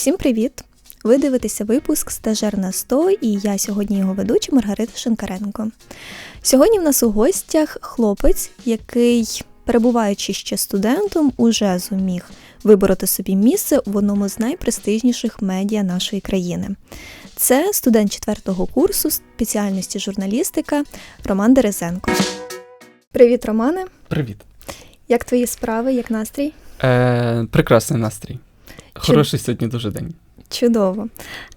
Усім привіт! Ви дивитеся випуск Стажер на 100 і я сьогодні його ведуча Маргарита Шинкаренко. Сьогодні в нас у гостях хлопець, який, перебуваючи ще студентом, уже зуміг вибороти собі місце в одному з найпрестижніших медіа нашої країни. Це студент четвертого курсу спеціальності журналістика Роман Дерезенко. Привіт, Романе! Привіт. Як твої справи, як настрій? Е, прекрасний настрій. Хороший сьогодні дуже день. Чудово.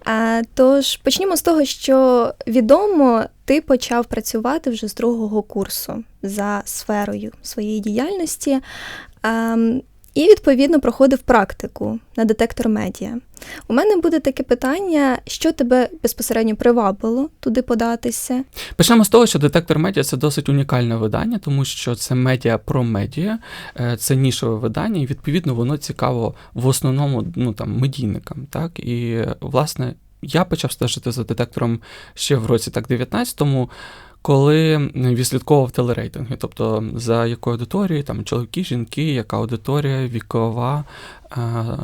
А, тож почнімо з того, що відомо, ти почав працювати вже з другого курсу за сферою своєї діяльності. А, і, відповідно, проходив практику на детектор медіа. У мене буде таке питання, що тебе безпосередньо привабило туди податися? Почнемо з того, що детектор медіа це досить унікальне видання, тому що це медіа про медіа, е, це нішове видання, і відповідно воно цікаво в основному ну там медійникам. Так і власне я почав стежити за детектором ще в році так 19-му, коли відслідковував телерейтинги, тобто за якою аудиторією, там чоловіки, жінки, яка аудиторія, вікова,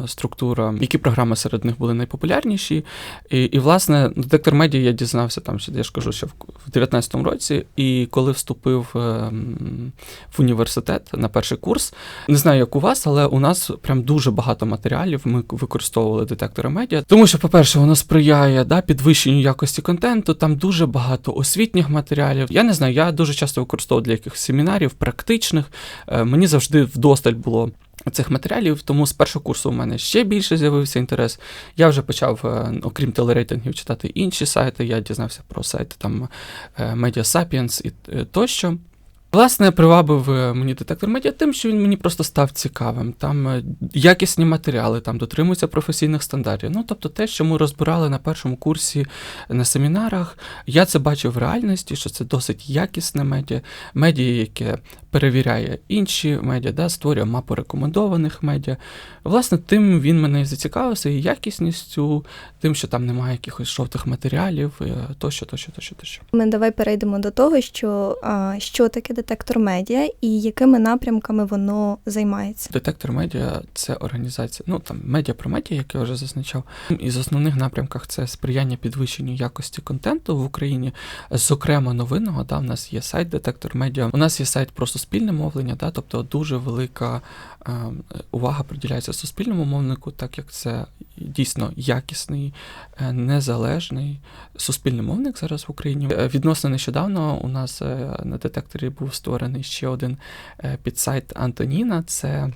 структура, які програми серед них були найпопулярніші. І, і власне, детектор медіа я дізнався там, я ж кажу, що в 19-му році, і коли вступив ем, в університет на перший курс, не знаю, як у вас, але у нас прям дуже багато матеріалів. Ми використовували детектори медіа, тому що, по-перше, воно сприяє да, підвищенню якості контенту, там дуже багато освітніх матеріалів. Я не знаю, я дуже часто використовував для якихось семінарів, практичних. Е, мені завжди вдосталь було цих матеріалів, тому з першого курсу у мене ще більше з'явився інтерес. Я вже почав, е, окрім телерейтингів, читати інші сайти. Я дізнався про сайти там е, Media Sapiens і е, тощо. Власне, привабив е, мені детектор медіа тим, що він мені просто став цікавим. Там е, якісні матеріали, там дотримуються професійних стандартів. Ну, тобто, те, що ми розбирали на першому курсі на семінарах, я це бачив в реальності, що це досить якісне медіа, медіа, яке перевіряє інші медіа, да, створює мапу рекомендованих медіа. Власне, тим він мене зацікавився і якісністю, тим, що там немає якихось жовтих матеріалів, е, тощо, тощо, тощо, тощо. Ми давай перейдемо до того, що, що таке детектор медіа і якими напрямками воно займається? Детектор медіа це організація, ну там медіа про медіа, як я вже зазначав. Із основних напрямках це сприяння підвищенню якості контенту в Україні, зокрема новинного. Да, в нас є сайт Детектор Медіа. У нас є сайт про суспільне мовлення, да, тобто дуже велика увага приділяється суспільному мовнику, так як це дійсно якісний, е, незалежний суспільний мовник зараз в Україні. Е, відносно нещодавно у нас е, на детекторі був створений ще один підсайт Антоніна. Це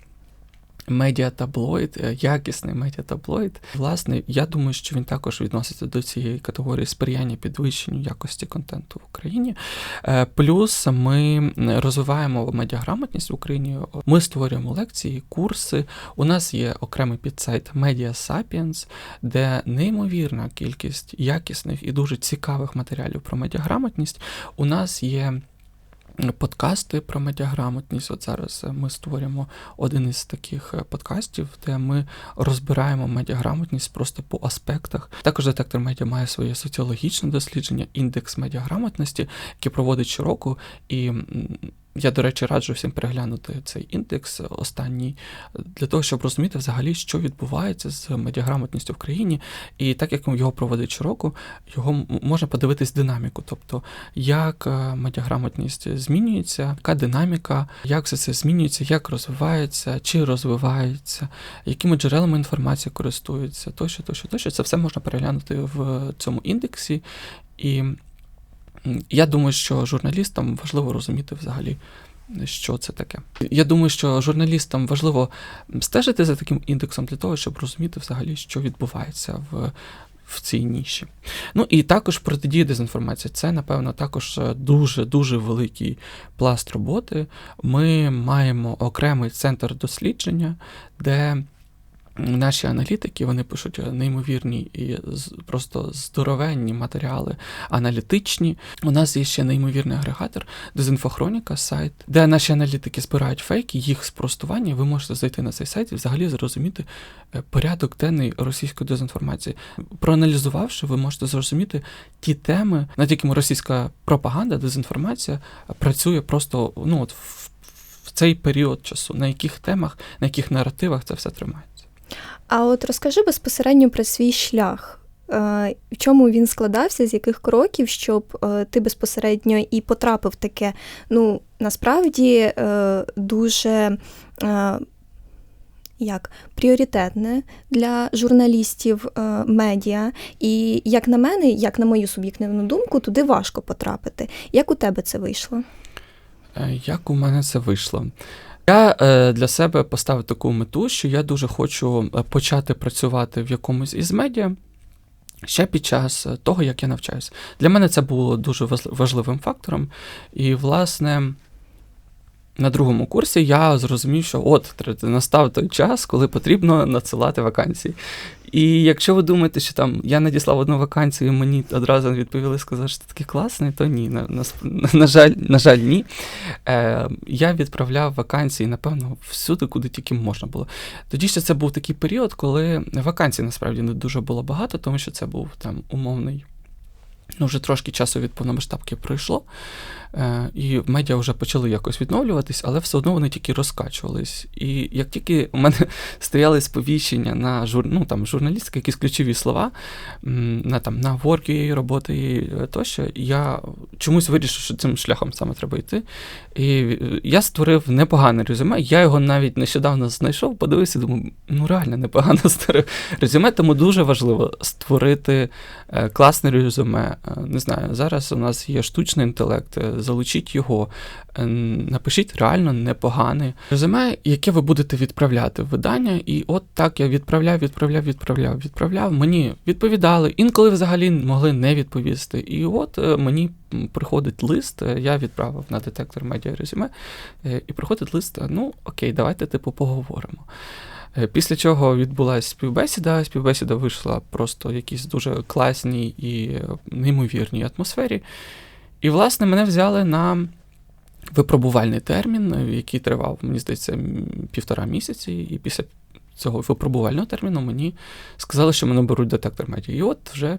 Медіатаблоїд, е, якісний медіатаблоїд. Власне, я думаю, що він також відноситься до цієї категорії сприяння підвищенню якості контенту в Україні. Е, плюс ми розвиваємо медіаграмотність в Україні. Ми створюємо лекції, курси. У нас є окремий підсайт Media Sapiens, де неймовірна кількість якісних і дуже цікавих матеріалів про медіаграмотність. У нас є. Подкасти про медіаграмотність. От зараз ми створюємо один із таких е, подкастів, де ми розбираємо медіаграмотність просто по аспектах. Також детектор медіа має своє соціологічне дослідження, індекс медіаграмотності, який проводить щороку і я, до речі, раджу всім переглянути цей індекс останній для того, щоб розуміти взагалі, що відбувається з медіаграмотністю в країні. І так як його проводить щороку, його можна подивитись динаміку, тобто як е, медіаграмотність змінюється, яка динаміка, як все це змінюється, як розвивається, чи розвивається, якими джерелами інформації користуються, тощо, тощо, тощо. Це все можна переглянути в цьому індексі. І я думаю, що журналістам важливо розуміти взагалі, що це таке. Я думаю, що журналістам важливо стежити за таким індексом для того, щоб розуміти взагалі, що відбувається в. В цій ніші. Ну і також протидія дезінформації. Це, напевно, також дуже-дуже великий пласт роботи. Ми маємо окремий центр дослідження, де Наші аналітики вони пишуть неймовірні і просто здоровенні матеріали аналітичні. У нас є ще неймовірний агрегатор, дезінфохроніка, сайт, де наші аналітики збирають фейки, їх спростування. Ви можете зайти на цей сайт і взагалі зрозуміти е, порядок денний російської дезінформації. Проаналізувавши, ви можете зрозуміти ті теми, над якими російська пропаганда, дезінформація працює просто ну от в цей період часу, на яких темах, на яких наративах це все тримає. А от розкажи безпосередньо про свій шлях. Е, В чому він складався, з яких кроків, щоб е, ти безпосередньо і потрапив таке, ну, насправді е, дуже як пріоритетне для журналістів медіа. І як на мене, як на мою суб'єктивну думку, туди важко потрапити. Як у тебе це вийшло? Як у мене це вийшло? Я е, для себе поставив таку мету, що я дуже хочу е, почати працювати в якомусь із медіа ще під час того, як я навчаюся. Для мене це було дуже важливим фактором. І, власне, на другому курсі я зрозумів, що от настав той час, коли потрібно надсилати вакансії. І якщо ви думаєте, що там я надіслав одну вакансію, і мені одразу відповіли, сказали, що ти такий класний, то ні. На, на, на, жаль, на жаль, ні. Е, я відправляв вакансії, напевно, всюди, куди тільки можна було. Тоді ще це був такий період, коли вакансій насправді не дуже було багато, тому що це був там умовний. Ну, вже трошки часу від повномасштабки пройшло, е, і медіа вже почали якось відновлюватись, але все одно вони тільки розкачувались. І як тільки у мене стояли сповіщення на жур, ну, там, журналістика, якісь ключові слова, на, там, на ворки, роботи е, тощо, я чомусь вирішив, що цим шляхом саме треба йти. І е, я створив непогане резюме. Я його навіть нещодавно знайшов, подивився, думаю, ну реально непогано створив резюме, тому дуже важливо створити класне резюме. Е, Не знаю, зараз у нас є штучний інтелект, е, залучіть його, е, напишіть реально непогане резюме, яке ви будете відправляти в видання. І от так я відправляв, відправляв, відправляв, відправляв. Мені відповідали, інколи взагалі могли не відповісти. І от мені приходить лист, я відправив на детектор медіа резюме, і приходить лист: ну окей, давайте типу поговоримо. Е, Після чого відбулася співбесіда. Співбесіда вийшла просто в якійсь дуже класній і неймовірній атмосфері. І, власне, мене взяли на випробувальний термін, е, який тривав, мені здається, півтора місяці. І після цього випробувального терміну мені сказали, що мене беруть детектор медіа. І от вже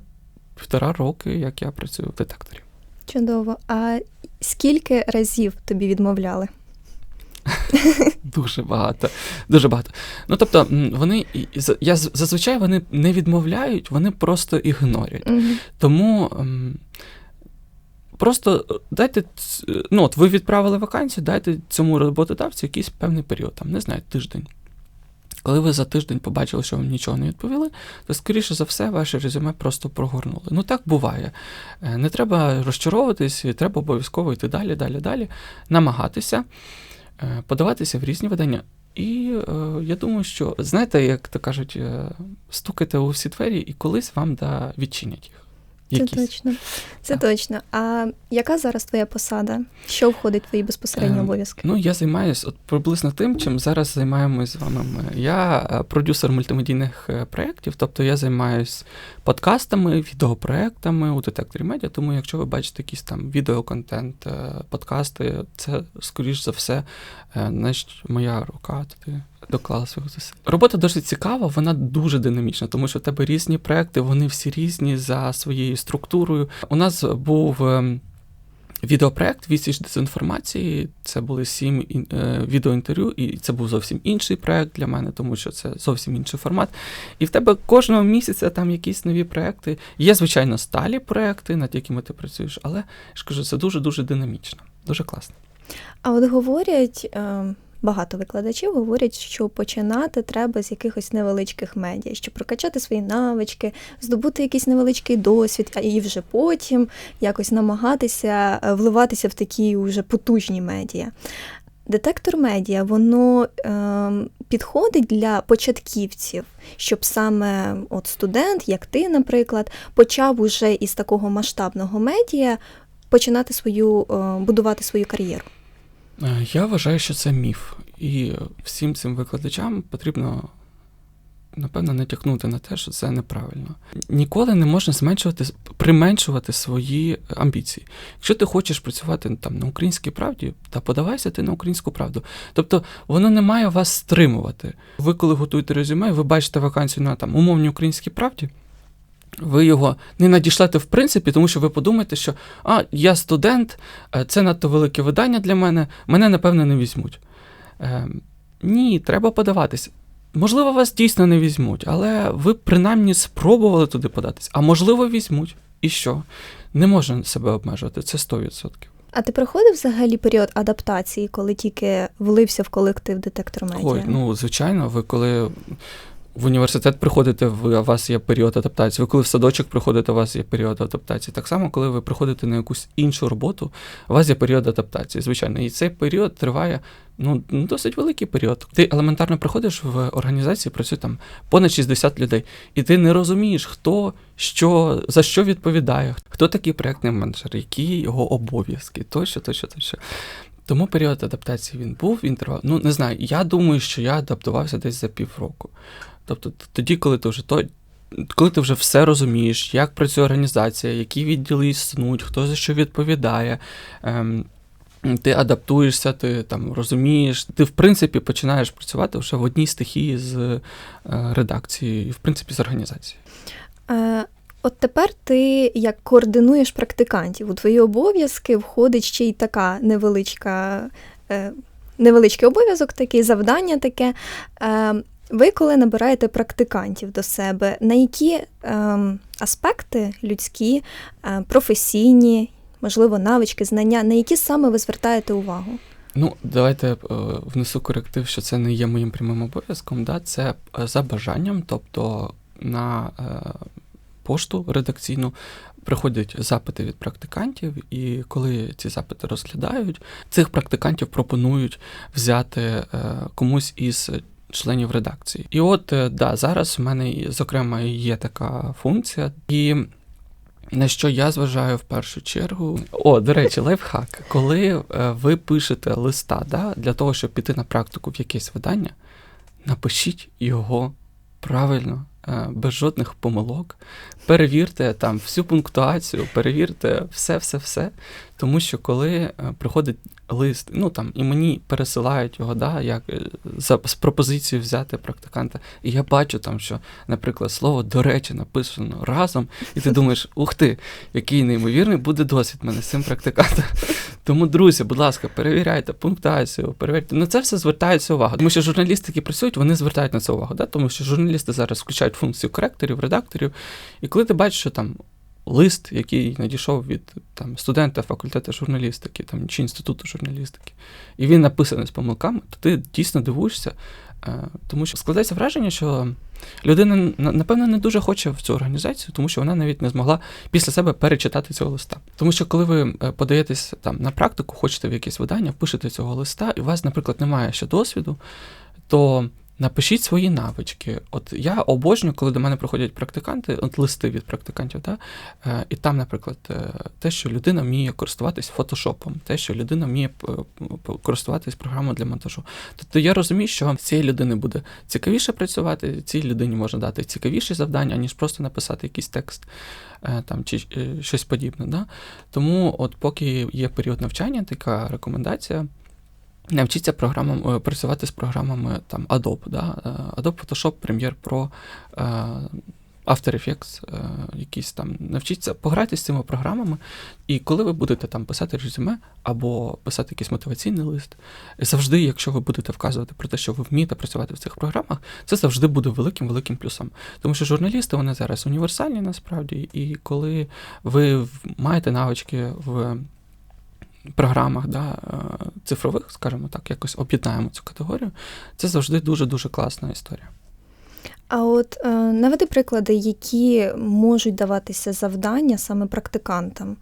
півтора роки, як я працюю в детекторі. Чудово. А скільки разів тобі відмовляли? Дуже багато. Дуже багато. Ну тобто, вони я зазвичай вони не відмовляють, вони просто ігнорять. Мгм. Тому просто е, дайте, ну от ви відправили вакансію, дайте цьому роботодавцю якийсь певний період, там, не знаю, тиждень. Коли ви за тиждень побачили, що вам нічого не відповіли, то, скоріше за все, ваше резюме просто прогорнули. Ну так буває. Е, Не треба розчаровуватись, треба обов'язково йти далі, далі, далі, намагатися, подаватися в різні видання. І е, я думаю, що знаєте, як то кажуть, е, стукайте у всі двері, і колись вам да відчинять їх. Це точно. Це точно. А яка зараз твоя посада? Що входить в твої безпосередні Ем, обов'язки? Ну, я займаюся от приблизно тим, чим зараз займаємось з вами. ми. Я е, продюсер мультимедійних е, проєктів, тобто я займаюсь подкастами, відеопроектами у детекторі медіа. Тому, якщо ви бачите якийсь там відеоконтент, е, подкасти, це скоріш за все, моя рука туди. Доклала своїх зусиль. Робота досить цікава, вона дуже динамічна, тому що в тебе різні проекти, вони всі різні за своєю структурою. У нас був ем, відеопроект «Відсіч дезінформації. Це були сім е, відеоінтерв'ю, і це був зовсім інший проект для мене, тому що це зовсім інший формат. І в тебе кожного місяця там якісь нові проекти. Є, звичайно, сталі проекти, над якими ти працюєш, але я ж кажу, це дуже-дуже динамічно, дуже класно. А от говорять, е, багато викладачів говорять, що починати треба з якихось невеличких медіа, щоб прокачати свої навички, здобути якийсь невеличкий досвід, а і вже потім якось намагатися е, вливатися в такі вже потужні медіа. Детектор медіа, воно е, підходить для початківців, щоб саме от студент, як ти, наприклад, почав уже із такого масштабного медіа починати свою е, будувати свою кар'єру. Е, Я вважаю, що це міф. І всім цим викладачам потрібно, напевно, натякнути на те, що це неправильно. Ніколи не можна зменшувати, применшувати свої амбіції. Якщо ти хочеш працювати там на українській правді, та подавайся ти на українську правду. Тобто воно не має вас стримувати. Ви, коли готуєте резюме, ви бачите вакансію на там умовній українській правді. Ви його не надішлете в принципі, тому що ви подумаєте, що а, я студент, е, це надто велике видання для мене, мене напевно не візьмуть. Е, ні, треба подаватися. можливо, вас дійсно не візьмуть, але ви принаймні спробували туди податись. А можливо, візьмуть. І що? Не можна себе обмежувати, це 100%. А ти проходив взагалі період адаптації, коли тільки влився в колектив детектор медіа? Ой, ну звичайно, ви коли в університет приходите, ви, у вас є період адаптації. Ви коли в садочок приходите, у вас є період адаптації. Так само, коли ви приходите на якусь іншу роботу, у вас є період адаптації. Звичайно, і цей період триває ну досить великий період. Ти елементарно приходиш в організації, працює там понад 60 людей, і ти не розумієш, хто що за що відповідає, хто такий проектний менеджер, які його обов'язки, тощо, тощо, тощо. Тому період адаптації він був, він тривав. Ну, не знаю, я думаю, що я адаптувався десь за півроку. Тобто, тоді, коли ти вже то. Коли ти вже все розумієш, як працює організація, які відділи існують, хто за що відповідає, ем, ти адаптуєшся, ти там розумієш, ти в принципі починаєш працювати вже в одній стихії з е, редакцією і в принципі з організацією. Е, От тепер ти як координуєш практикантів. У твої обов'язки входить ще й така невеличка, е, невеличкий обов'язок, такий завдання таке. Е, ви, коли набираєте практикантів до себе, на які е, аспекти людські, е, професійні, можливо, навички, знання, на які саме ви звертаєте увагу? Ну, давайте е, внесу коректив, що це не є моїм прямим обов'язком. Да? Це е, за бажанням, тобто на е, пошту редакційну приходять запити від практикантів, і коли ці запити розглядають, цих практикантів пропонують взяти е, комусь із членів редакції. І от е, да, зараз в мене зокрема є така функція, і на що я зважаю в першу чергу. О, до речі, лайфхак. Коли е, ви пишете листа да, для того, щоб піти на практику в якесь видання, напишіть його правильно, е, без жодних помилок. Перевірте там всю пунктуацію, перевірте все-все-все. Тому що коли приходить лист, ну там і мені пересилають його, да, як е, за з пропозицією взяти практиканта, і я бачу там, що, наприклад, слово до речі написано разом, і ти думаєш, ух ти, який неймовірний буде досвід мене з цим практикантом. Тому, друзі, будь ласка, перевіряйте пунктуацію, перевіряйте. На це все звертається увага. Тому що журналісти, які працюють, вони звертають на це увагу. Да? Тому що журналісти зараз включають функцію коректорів, редакторів. І коли ти бачиш, що там лист, який надійшов від там, студента факультету журналістики там, чи інституту журналістики, і він написаний з помилками, то ти дійсно дивуєшся, е, тому що складається враження, що людина, напевно, не дуже хоче в цю організацію, тому що вона навіть не змогла після себе перечитати цього листа. Тому що, коли ви е, подаєтесь там на практику, хочете в якесь видання, пишете цього листа, і у вас, наприклад, немає ще досвіду, то Напишіть свої навички. От я обожнюю, коли до мене приходять практиканти, от листи від практикантів, да? Е, і там, наприклад, е, те, що людина вміє користуватись фотошопом, те, що людина вміє користуватись програмою для монтажу. Тобто я розумію, що цієї людини буде цікавіше працювати, цій людині можна дати цікавіші завдання, ніж просто написати якийсь текст е, там чи щось подібне. Да? Тому, от поки є період навчання, така рекомендація. Навчіться програмам е, працювати з програмами там Adobe, да? Е, Adobe Photoshop, Premiere Pro, е, After Effects, якісь там. Навчіться пограти з цими програмами, і коли ви будете там писати резюме або писати якийсь мотиваційний лист, завжди, якщо ви будете вказувати про те, що ви вмієте працювати в цих програмах, це завжди буде великим-великим плюсом. Тому що журналісти вони зараз універсальні насправді, і коли ви маєте навички в програмах да, е, цифрових, скажімо так, якось об'єднаємо цю категорію, це завжди дуже-дуже класна історія. А от е, наведи приклади, які можуть даватися завдання саме практикантам.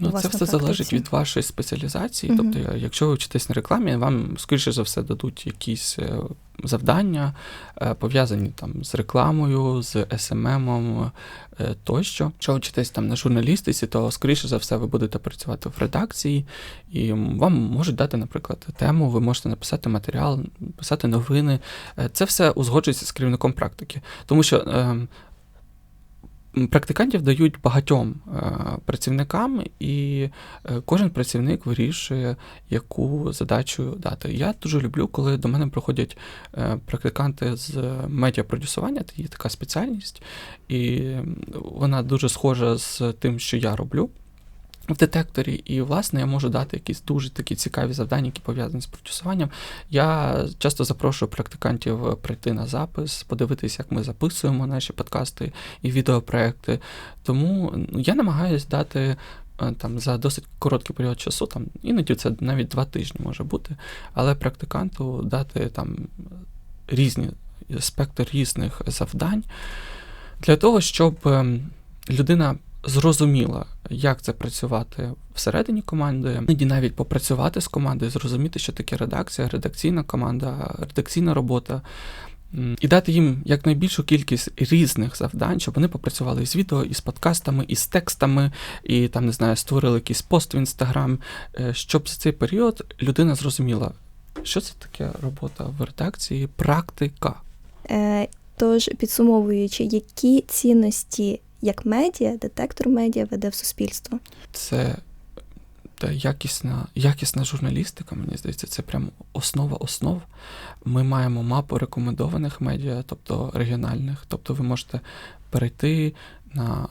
Ну, Це все залежить від вашої спеціалізації. Uh-huh. Тобто, якщо ви вчитесь на рекламі, вам, скоріше за все, дадуть якісь е, завдання, е, пов'язані там з рекламою, з СММом е, тощо. Якщо ви вчитесь там на журналістиці, то, скоріше за все, ви будете працювати в редакції, і вам можуть дати, наприклад, тему, ви можете написати матеріал, писати новини. Це все узгоджується з керівником практики. Тому що ем, Практикантів дають багатьом е, працівникам, і е, кожен працівник вирішує, яку задачу дати. Я дуже люблю, коли до мене приходять е, практиканти з медіапродюсування, це є така спеціальність, і вона дуже схожа з тим, що я роблю. В детекторі, і, власне, я можу дати якісь дуже такі цікаві завдання, які пов'язані з продюсуванням. Я часто запрошую практикантів прийти на запис, подивитися, як ми записуємо наші подкасти і відеопроекти. Тому ну, я намагаюся дати. е, Там за досить короткий період часу, там іноді це навіть два тижні може бути, але практиканту дати там різні спектр різних завдань для того, щоб ем, людина зрозуміла, як це працювати всередині команди, іноді навіть попрацювати з командою, зрозуміти, що таке редакція, редакційна команда, редакційна робота. І дати їм якнайбільшу кількість різних завдань, щоб вони попрацювали із відео, із подкастами, із текстами, і там, не знаю, створили якийсь пост в інстаграм, е, щоб за цей період людина зрозуміла, що це таке робота в редакції, практика. Е, Тож, підсумовуючи, які цінності як медіа, детектор медіа веде в суспільство? це та якісна, якісна журналістика, мені здається, це прям основа основ. Ми маємо мапу рекомендованих медіа, тобто регіональних. Тобто ви можете перейти на,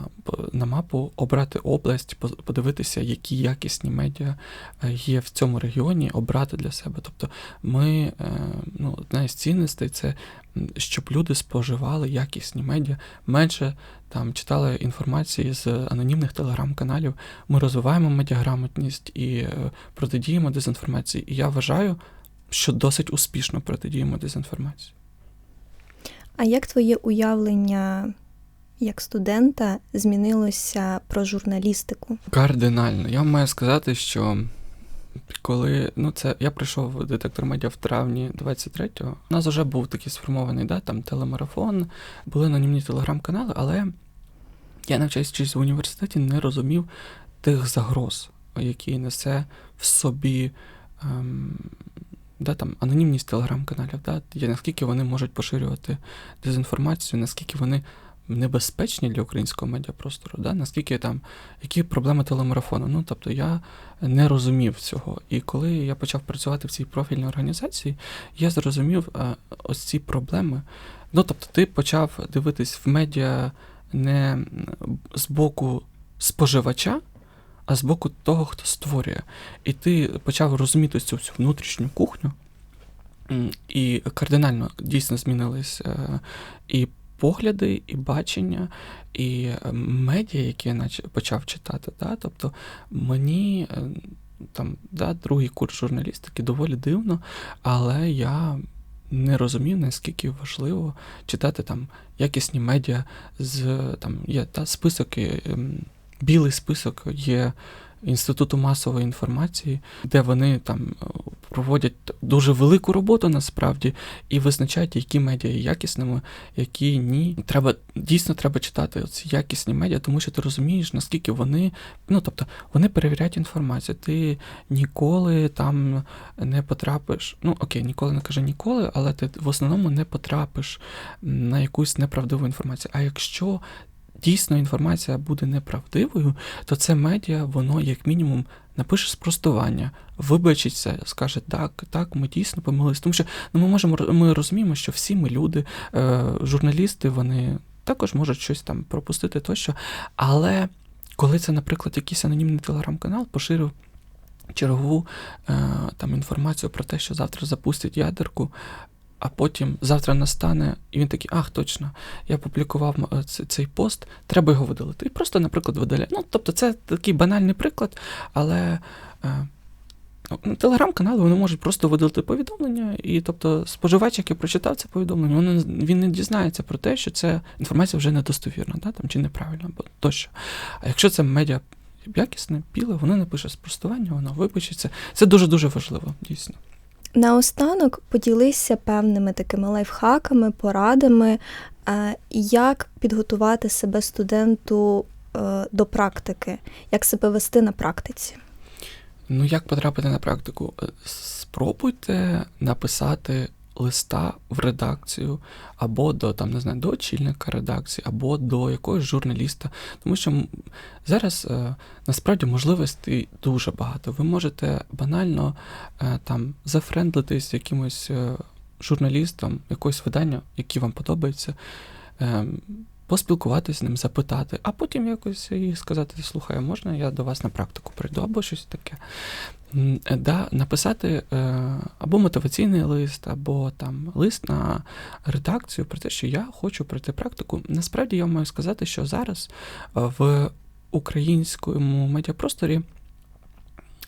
на мапу, обрати область, по- подивитися, які якісні медіа е, є в цьому регіоні, обрати для себе. Тобто ми, е, ну, одна із цінностей це щоб люди споживали якісні медіа, менше там читали інформації з анонімних телеграм-каналів. Ми розвиваємо медіаграмотність і е, протидіємо дезінформації. І я вважаю, що досить успішно протидіємо дезінформації. А як твоє уявлення як студента змінилося про журналістику? Кардинально. Я маю сказати, що коли ну це я прийшов в детектор медіа в травні 23-го, у нас вже був такий сформований, да, там телемарафон, були анонімні телеграм-канали, але я навчаючись в університеті, не розумів тих загроз, які несе в собі. Ем, Да, там, анонімність телеграм-каналів, да, є, наскільки вони можуть поширювати дезінформацію, наскільки вони небезпечні для українського медіапростору, да? наскільки там, які проблеми телемарафону. Ну, тобто я не розумів цього. І коли я почав працювати в цій профільній організації, я зрозумів а, ось ці проблеми. Ну, тобто, ти почав дивитись в медіа не з боку споживача, а з боку того, хто створює. І ти почав розуміти цю всю внутрішню кухню, і кардинально дійсно змінились е, і погляди, і бачення, і е, медіа, які я почав читати. Да? Тобто мені е, там, да, другий курс журналістики доволі дивно, але я не розумів, наскільки важливо читати там якісні медіа з там є та список, ем, білий список є Інституту масової інформації, де вони там е, проводять дуже велику роботу насправді і визначають, які медіа є якісними, які ні. Треба дійсно треба читати ці якісні медіа, тому що ти розумієш, наскільки вони, ну тобто, вони перевіряють інформацію. Ти ніколи там не потрапиш. Ну окей, ніколи не кажу ніколи, але ти в основному не потрапиш на якусь неправдиву інформацію. А якщо дійсно інформація буде неправдивою, то це медіа, воно як мінімум напише спростування, вибачиться, скаже, так, так, ми дійсно помилились. Тому що ну, ми можемо ми розуміємо, що всі ми люди, е, журналісти, вони також можуть щось там пропустити тощо. Але коли це, наприклад, якийсь анонімний телеграм-канал поширив чергову е, там інформацію про те, що завтра запустять ядерку. А потім завтра настане, і він такий, ах, точно, я публікував е, цей пост, треба його видалити. І просто, наприклад, видаляє. Ну, тобто, це такий банальний приклад, але е, ну, телеграм-канали вони можуть просто видалити повідомлення, і тобто споживач, який прочитав це повідомлення, він, він не дізнається про те, що ця інформація вже недостовірна, да, там, чи неправильна, або тощо. А якщо це медіа якісне, біле, воно напише спростування, воно вибачиться. Це дуже-дуже важливо, дійсно. Наостанок поділися певними такими лайфхаками, порадами, е, як підготувати себе студенту е, до практики, як себе вести на практиці. Ну, як потрапити на практику? Е, Спробуйте написати листа в редакцію, або до там, не знаю, до очільника редакції, або до якогось журналіста. Тому що зараз е, насправді можливостей дуже багато. Ви можете банально е, там зафрендлитись з якимось е, журналістом, якогось видання, яке вам подобається. Поспілкуватися з ним, запитати, а потім якось і сказати: слухай, можна я до вас на практику прийду, або щось таке. Да, написати е, або мотиваційний лист, або там лист на редакцію про те, що я хочу пройти практику. Насправді я маю сказати, що зараз е, в українському медіапросторі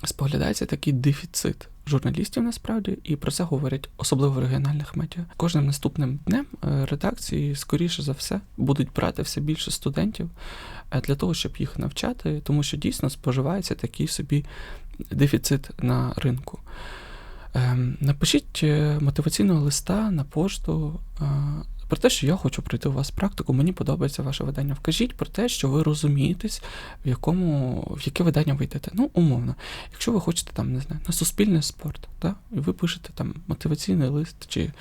споглядається такий дефіцит журналістів насправді, і про це говорять особливо в регіональних медіа. Кожним наступним днем е, редакції, скоріше за все, будуть брати все більше студентів е, для того, щоб їх навчати, тому що дійсно споживається такий собі дефіцит на ринку. Ем, Напишіть е, мотиваційного листа на пошту про те, що я хочу пройти у вас практику, мені подобається ваше видання. Вкажіть про те, що ви розумієтесь, в якому, в яке видання ви йдете. Ну, умовно, якщо ви хочете там, не знаю, на суспільний спорт, да? і ви пишете там мотиваційний лист чи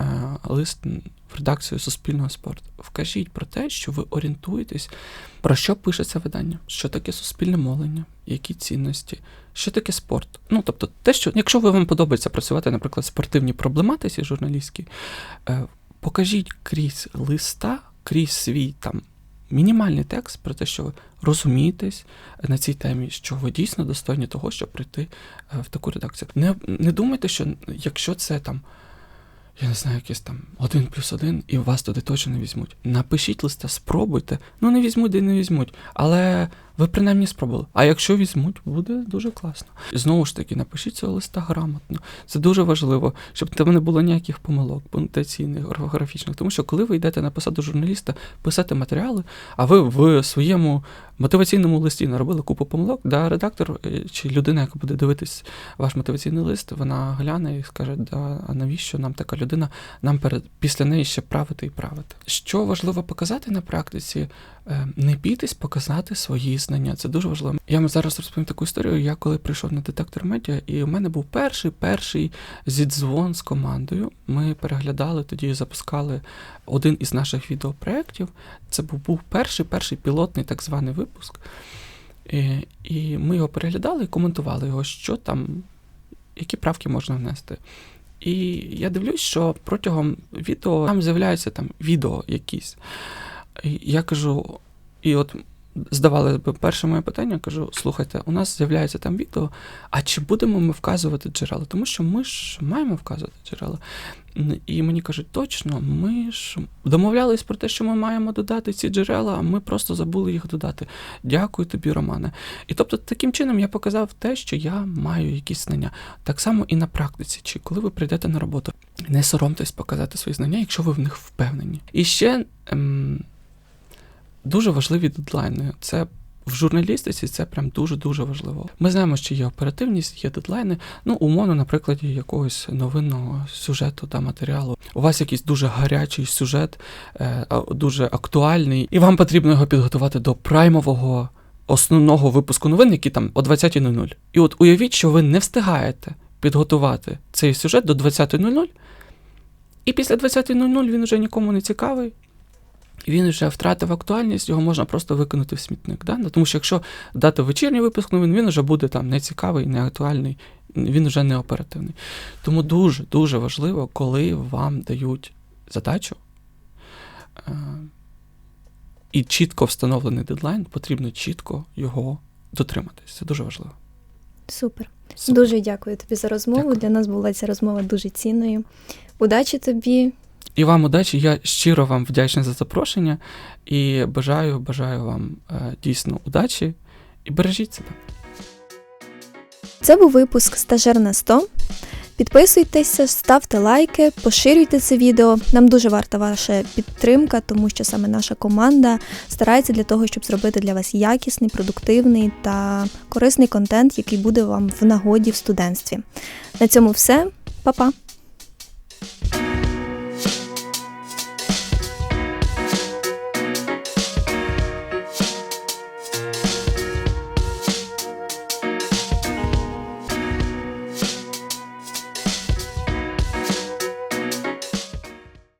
е, лист в редакцію суспільного спорту, вкажіть про те, що ви орієнтуєтесь, про що пишеться видання, що таке суспільне мовлення, які цінності, що таке спорт. Ну, тобто, те, що, якщо ви вам подобається працювати, наприклад, в спортивній проблематиці журналістській, е, покажіть крізь листа, крізь свій там мінімальний текст про те, що ви розумієтесь на цій темі, що ви дійсно достойні того, щоб прийти е, в таку редакцію. Не, не думайте, що якщо це там. Я не знаю, якийсь там один плюс один, і вас туди точно не візьмуть. Напишіть листа, спробуйте. Ну не візьмуть, де не візьмуть. Але ви принаймні спробували. А якщо візьмуть, буде дуже класно. Знову ж таки, напишіть цього листа грамотно. Це дуже важливо, щоб там не було ніяких помилок, пунктаційних, орфографічних. Тому що коли ви йдете на посаду журналіста писати матеріали, а ви в своєму мотиваційному листі наробили купу помилок, да, редактор е, чи людина, яка буде дивитись ваш мотиваційний лист, вона гляне і скаже, да, а навіщо нам така людина, нам перед після неї ще правити і правити. Що важливо показати на практиці, Е, не бійтесь показати свої знання. Це дуже важливо. Я вам зараз розповім таку історію. Я коли прийшов на детектор медіа, і у мене був перший перший зідзвон з командою. Ми переглядали тоді, запускали один із наших відеопроєктів. Це був, був перший перший пілотний так званий випуск. І, і ми його переглядали і коментували його, що там, які правки можна внести. І я дивлюсь, що протягом відео там з'являються там відео якісь. І я кажу, і от здавалося б, перше моє питання, кажу: слухайте, у нас з'являється там відео, а чи будемо ми вказувати джерела? Тому що ми ж маємо вказувати джерела. І мені кажуть, точно, ми ж домовлялись про те, що ми маємо додати ці джерела, а ми просто забули їх додати. Дякую тобі, Романе. І тобто, таким чином я показав те, що я маю якісь знання. Так само і на практиці, чи коли ви прийдете на роботу, не соромтесь показати свої знання, якщо ви в них впевнені. І ще. Ем, Дуже важливі дедлайни. Це в журналістиці це прям дуже-дуже важливо. Ми знаємо, що є оперативність, є дедлайни. Ну, умовно, на прикладі якогось новинного сюжету та матеріалу. У вас якийсь дуже гарячий сюжет, е, дуже актуальний, і вам потрібно його підготувати до праймового основного випуску новин, який там о 20.00. І от уявіть, що ви не встигаєте підготувати цей сюжет до 20.00, і після 20.00 він вже нікому не цікавий він вже втратив актуальність, його можна просто викинути в смітник. Да? Ну, тому що якщо дати вечірній випуск новин, він вже буде там нецікавий, неактуальний, він вже не оперативний. Тому дуже-дуже важливо, коли вам дають задачу е- і чітко встановлений дедлайн, потрібно чітко його дотриматись. Це дуже важливо. Супер. Супер. Дуже дякую тобі за розмову. Дякую. Для нас була ця розмова дуже цінною. Удачі тобі. І вам удачі. Я щиро вам вдячний за запрошення і бажаю, бажаю вам е, дійсно удачі і бережіть себе. Це був випуск Стажер на 100. Підписуйтеся, ставте лайки, поширюйте це відео. Нам дуже варта ваша підтримка, тому що саме наша команда старається для того, щоб зробити для вас якісний, продуктивний та корисний контент, який буде вам в нагоді в студентстві. На цьому все, Па-па!